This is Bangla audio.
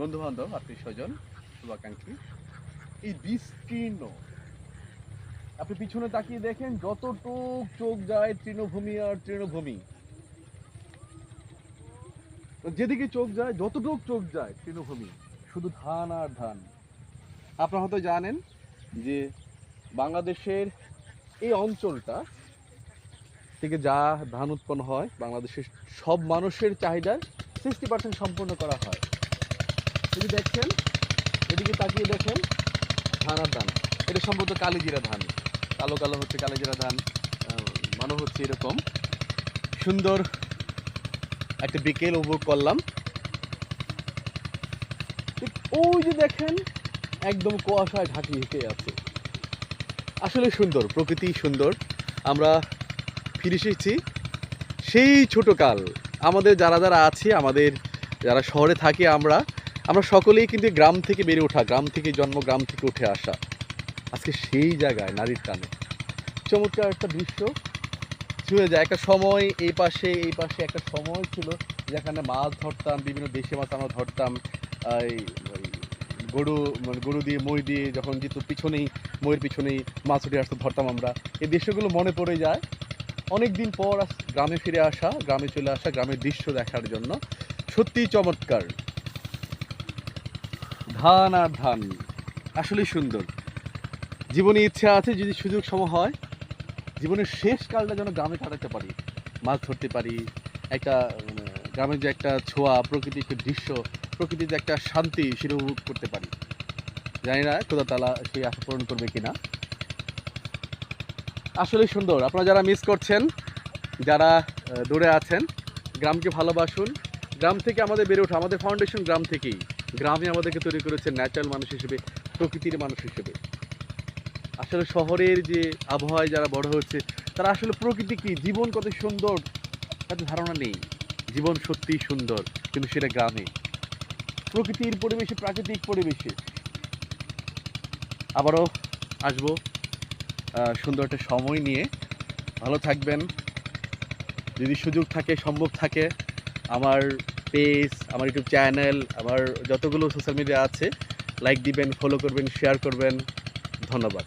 বন্ধু বান্ধব আত্মীয় স্বজন, শুভাকাঙ্ক্ষী, এই বিস্তীর্ণ। আপনি পিছনে তাকিয়ে দেখেন যতটুক চোখ যায় তৃণভূমি আর তৃণভূমি। যেদিকে চোখ যায়, যতটুক চোখ যায় তৃণভূমি, শুধু ধান আর ধান। আপনারা হয়তো জানেন যে বাংলাদেশের এই অঞ্চলটা থেকে যা ধান উৎপন্ন হয়, বাংলাদেশের সব মানুষের চাহিদার সিক্সটি পার্সেন্ট সম্পূর্ণ করা হয়। যদি দেখছেন এদিকে তাকিয়ে দেখেন ধান আর ধান। এটা সম্ভবত কালিজিরা ধান। কালো কালো হচ্ছে কালিজিরা ধান মনে হচ্ছে এরকম। সুন্দর একটা বিকেল উপভোগ করলাম। ওই যে দেখেন, একদম কুয়াশায় ঢাকি হেঁটে আছে। আসলে সুন্দর, প্রকৃতি সুন্দর। আমরা ফিরে এসেছি সেই ছোটকাল। আমাদের যারা যারা আছে, আমাদের যারা শহরে থাকি আমরা আমরা সকলেই কিন্তু গ্রাম থেকে বেড়ে ওঠা, গ্রাম থেকে জন্ম, গ্রাম থেকে উঠে আসা। আজকে সেই জায়গায়, নারীর টানে। চমৎকার একটা দৃশ্য। ছুঁয়ে যায়, একটা সময় এই পাশে এই পাশে একটা সময় ছিল যেখানে মাছ ধরতাম, বিভিন্ন দেশে মাছ আমরা ধরতাম। এই গরু মানে গরু দিয়ে, মই দিয়ে যখন যেত পিছনেই ময়ের পিছনেই মাছ উঠে আসতো, ধরতাম আমরা। এই দৃশ্যগুলো মনে পড়ে যায়। অনেক দিন পর গ্রামে ফিরে আসা, গ্রামে চলে আসা, গ্রামের দৃশ্য দেখার জন্য। সত্যিই চমৎকার। ধান আর ধান আসলেই সুন্দর। জীবনে ইচ্ছা আছে যদি সুযোগ সম হয় জীবনের শেষ কালটা যেন গ্রামে কাটাতে পারি মাছ ধরতে পারি একটা মানে, গ্রামের যে একটা ছোঁয়া প্রকৃতির একটা দৃশ্য প্রকৃতির যে একটা শান্তি সেটা উপভোগ করতে পারি। জানি না খোদা তালা সেই আশা পূরণ করবে কিনা। আসলে সুন্দর। আপনারা যারা মিস করছেন যারা দূরে আছেন গ্রামকে ভালোবাসুন গ্রাম থেকে আমাদের বেড়ে ওঠা আমাদের ফাউন্ডেশন গ্রাম থেকেই। গ্রামে আমাদেরকে তৈরি করেছে ন্যাচারাল মানুষ হিসেবে, প্রকৃতির মানুষ হিসেবে। আসলে শহরের যে আবহাওয়ায় যারা বড় হচ্ছে তারা আসলে প্রকৃতি কি? জীবন কত সুন্দর তাদের ধারণা নেই। জীবন সত্যিই সুন্দর, কিন্তু সেটা গ্রামে। প্রকৃতির পরিবেশে, প্রাকৃতিক পরিবেশে। আবারও আসব সুন্দর একটা সময় নিয়ে। ভালো থাকবেন। যদি সুযোগ থাকে, সম্ভব থাকে, আমার পেজ, আমার ইউটিউব চ্যানেল, আমার যতগুলো সোশ্যাল মিডিয়া আছে লাইক দিবেন ফলো করবেন শেয়ার করবেন। ধন্যবাদ।